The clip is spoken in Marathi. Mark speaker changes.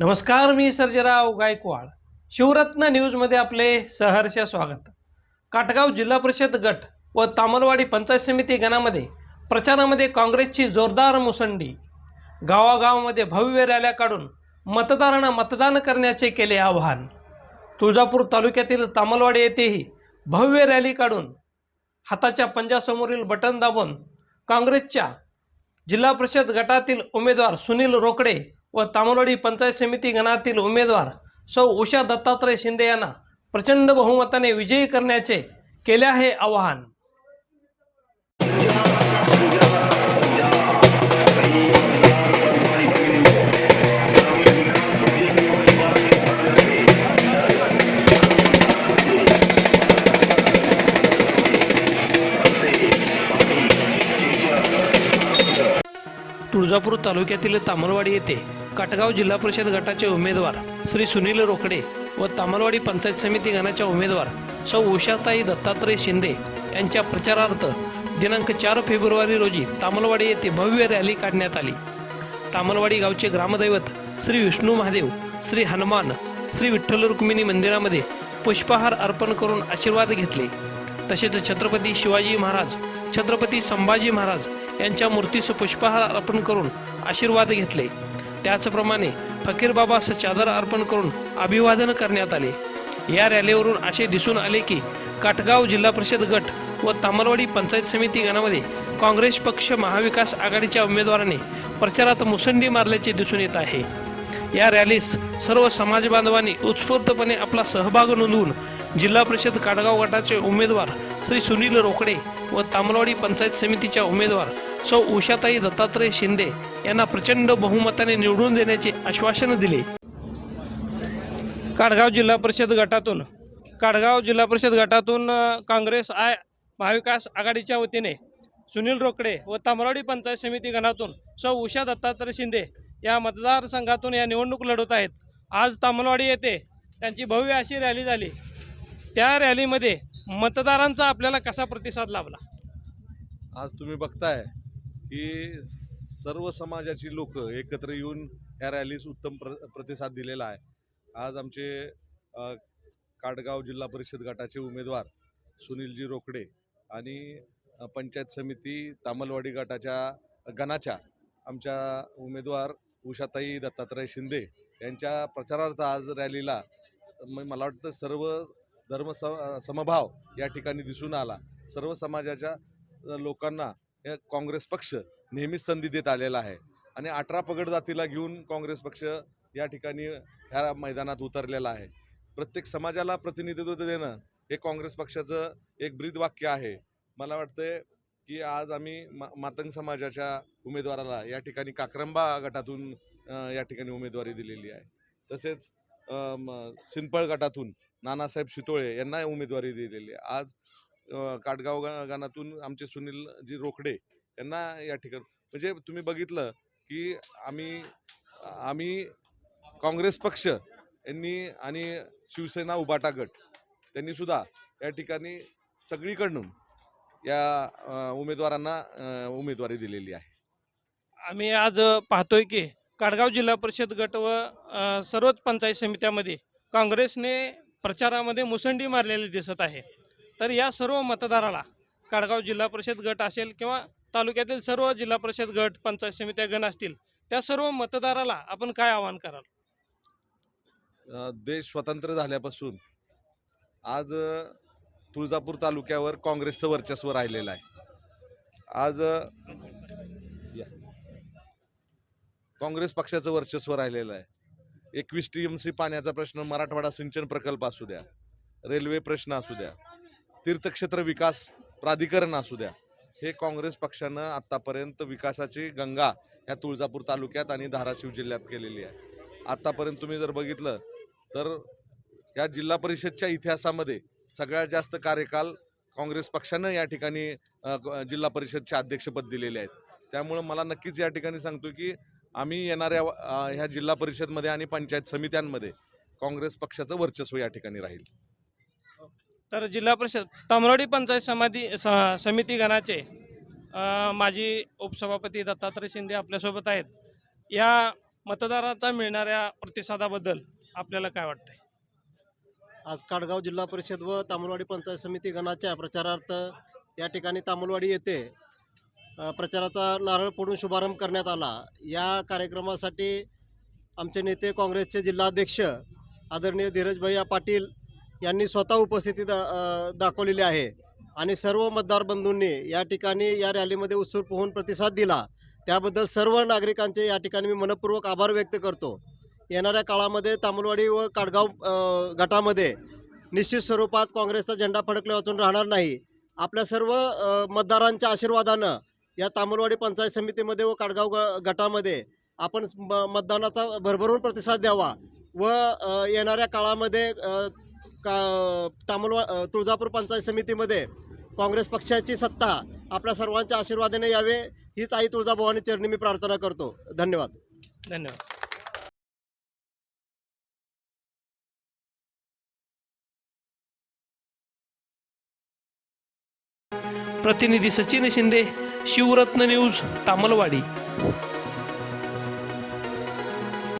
Speaker 1: नमस्कार मी सर्जराव गायकवाड. शिवरत्न न्यूजमध्ये आपले सहर्ष स्वागत. काटगाव जिल्हा परिषद गट व तामलवाडी पंचायत समिती गणामध्ये प्रचारामध्ये काँग्रेसची जोरदार मुसंडी. गावागावामध्ये भव्य रॅल्या काढून मतदारांना मतदान करण्याचे केले आवाहन. तुळजापूर तालुक्यातील तामलवाडी येथेही भव्य रॅली काढून हाताच्या पंजासमोरील बटन दाबून काँग्रेसच्या जिल्हा परिषद गटातील उमेदवार सुनील रोकडे व तामलवाडी पंचायत समिती गणातील उमेदवार सौ उषा दत्तात्रय शिंदे यांना प्रचंड बहुमताने विजयी करण्याचे केले आहे आवाहन. तुळजापूर तालुक्यातील तामलवाडी येथे काटगाव जिल्हा परिषद गटाचे उमेदवार श्री सुनील रोकडे व तामलवाडी पंचायत समिती गणाच्या उमेदवार सौ उषाताई दत्तात्रय शिंदे यांच्या प्रचारार्थ दिनांक चार फेब्रुवारी रोजी तामलवाडी येथे भव्य रॅली काढण्यात आली. तामलवाडी गावचे ग्रामदैवत श्री विष्णू महादेव श्री हनुमान श्री विठ्ठल रुक्मिणी मंदिरामध्ये पुष्पहार अर्पण करून आशीर्वाद घेतले. तसेच छत्रपती शिवाजी महाराज छत्रपती संभाजी महाराज यांच्या मूर्तीस पुष्पहार अर्पण करून आशीर्वाद घेतले. त्याचप्रमाणे फकीरबाबास चादर अर्पण करून अभिवादन करण्यात आले. या रॅलीवरून असे दिसून आले की काटगाव जिल्हा परिषद गट व तामलवाडी पंचायत समिती गणामध्ये काँग्रेस पक्ष महाविकास आघाडीच्या उमेदवाराने प्रचारात मुसंडी मारल्याचे दिसून येत आहे. या रॅलीस सर्व समाज बांधवांनी उत्स्फूर्तपणे आपला सहभाग नोंदवून जिल्हा परिषद काटगाव गटाचे उमेदवार श्री सुनील रोकडे व तामलवाडी पंचायत समितीच्या उमेदवार सौ उषाताई दत्तात्रय शिंदे यांना प्रचंड बहुमताने निवडून देण्याचे आश्वासन दिले. काडगाव जिल्हा परिषद गटातून काडगाव जिल्हा परिषद गटातून काँग्रेस आय महाविकास आघाडीच्या वतीने सुनील रोकडे व तामलवाडी पंचायत समिती गणातून सौ उषा दत्तात्रय शिंदे या मतदारसंघातून या निवडणूक लढवत आहेत. आज तामलवाडी येथे त्यांची भव्य अशी रॅली झाली. त्या रॅलीमध्ये मतदारांचा आपल्याला कसा प्रतिसाद लाभला?
Speaker 2: आज तुम्ही बघताय की सर्व समाजाची लोक एकत्र येऊन या रॅलीस उत्तम प्र प्रतिसाद दिलेला आहे. आज आमचे काटगाव जिल्हा परिषद गटाचे उमेदवार सुनीलजी रोकडे आणि पंचायत समिती तामलवाडी गटाच्या गणाच्या आमच्या उमेदवार उषाताई दत्तात्रय शिंदे यांच्या प्रचारार्थ आज रॅलीला मला वाटतं सर्व धर्म स समभाव या ठिकाणी दिसून आला. सर्व समाजाच्या लोकांना काँग्रेस पक्ष नेहमीच संधी देत आलेला आहे. आणि अठरा पगड जातीला घेऊन काँग्रेस पक्ष या ठिकाणी ह्या मैदानात उतरलेला आहे. प्रत्येक समाजाला प्रतिनिधित्व देणं हे काँग्रेस पक्षाचं एक ब्रीद वाक्य आहे. मला वाटतंय की आज आम्ही मा मातंग समाजाच्या उमेदवाराला या ठिकाणी काक्रंबा गटातून या ठिकाणी उमेदवारी दिलेली आहे. तसेच सिंपळ गटातून नानासाहेब शितोळे यांना उमेदवारी दिलेली आहे. आज काटगाव गा- आमचे सुनील जी रोकडे यांना या ठिकाणी म्हणजे तुम्ही बघितलं की आम्ही आम्ही काँग्रेस पक्ष यांनी आणि शिवसेना उबाटा गट त्यांनी सुद्धा या ठिकाणी सगळीकडून या उमेदवारांना उमेदवारी दिलेली आहे.
Speaker 1: आम्ही आज पाहतोय की काडगाव जिल्हा परिषद गट व सर्वच पंचायत समित्यामध्ये काँग्रेसने प्रचारामध्ये मुसंडी मारलेली दिसत आहे. तर या सर्व मतदाराला काडगाव जिल्हा परिषद गट असेल किंवा तालुक्यातील सर्व जिल्हा परिषद गट पंचायत समित्या गण असतील त्या सर्व मतदाराला आपण काय आवाहन कराल
Speaker 2: देश स्वतंत्र झाल्यापासून आज तुळजापूर तालुक्यावर काँग्रेसचं वर्चस्व राहिलेलं आहे आज या. काँग्रेस पक्षाचं वर्चस्व राहिलेलं आहे एकवीस टी एम सी पाण्याचा प्रश्न मराठवाडा सिंचन प्रकल्प असू द्या रेल्वे प्रश्न असू द्या तीर्थक्षेत्र विकास प्राधिकरण असू द्या हे काँग्रेस पक्षानं आत्तापर्यंत विकासाची गंगा ह्या तुळजापूर तालुक्यात आणि धाराशिव जिल्ह्यात केलेली आहे. आत्तापर्यंत तुम्ही जर बघितलं तर या जिल्हा परिषदच्या इतिहासामध्ये सगळ्यात जास्त कार्यकाल काँग्रेस पक्षानं या ठिकाणी जिल्हा परिषदचे अध्यक्षपद दिलेले आहेत. त्यामुळं मला नक्कीच या ठिकाणी सांगतो की आम्ही येणाऱ्या ह्या जिल्हा परिषदमध्ये आणि पंचायत समित्यांमध्ये काँग्रेस पक्षाचं वर्चस्व या ठिकाणी राहील.
Speaker 1: तर जिल्हा परिषद तामरोडी पंचायत समाधी स- समिती गणाचे माजी उपसभापती दत्तात्रय शिंदे आपल्यासोबत आहेत. या
Speaker 3: मतदाराचा मिळणाऱ्या प्रतिसादाबद्दल आपल्याला काय वाटतंय?
Speaker 4: आज काडगाव जिल्हा परिषद व तामुलवाडी पंचायत समिती गणाच्या प्रचारार्थ या ठिकाणी तामुलवाडी येथे प्रचाराचा नारळ फोडून शुभारंभ करण्यात आला. या कार्यक्रमासाठी आमचे नेते काँग्रेसचे जिल्हाध्यक्ष आदरणीय धीरजभैया पाटील यांनी स्वतः उपस्थिती दा दाखवलेली आहे. आणि सर्व मतदार बंधूंनी या ठिकाणी या रॅलीमध्ये उत्सुक होऊन प्रतिसाद दिला. त्याबद्दल सर्व नागरिकांचे या ठिकाणी मी मनपूर्वक आभार व्यक्त करतो. येणाऱ्या काळामध्ये तामुलवाडी व काडगाव गटामध्ये निश्चित स्वरूपात काँग्रेसचा झेंडा फडकले वाचून राहणार नाही. आपल्या सर्व मतदारांच्या आशीर्वादानं या तामुलवाडी पंचायत समितीमध्ये व काडगाव ग गटामध्ये आपण मतदानाचा भरभरून प्रतिसाद द्यावा व येणाऱ्या काळामध्ये का तामलवा तुळजापूर पंचायत समितीमध्ये काँग्रेस पक्षाची सत्ता आपल्या सर्वांच्या आशीर्वादाने यावे हीच आई तुळजाभवानी चरणी मी प्रार्थना करतो. धन्यवाद.
Speaker 3: धन्यवाद.
Speaker 1: प्रतिनिधी सचिन शिंदे शिवरत्न न्यूज तामलवाडी.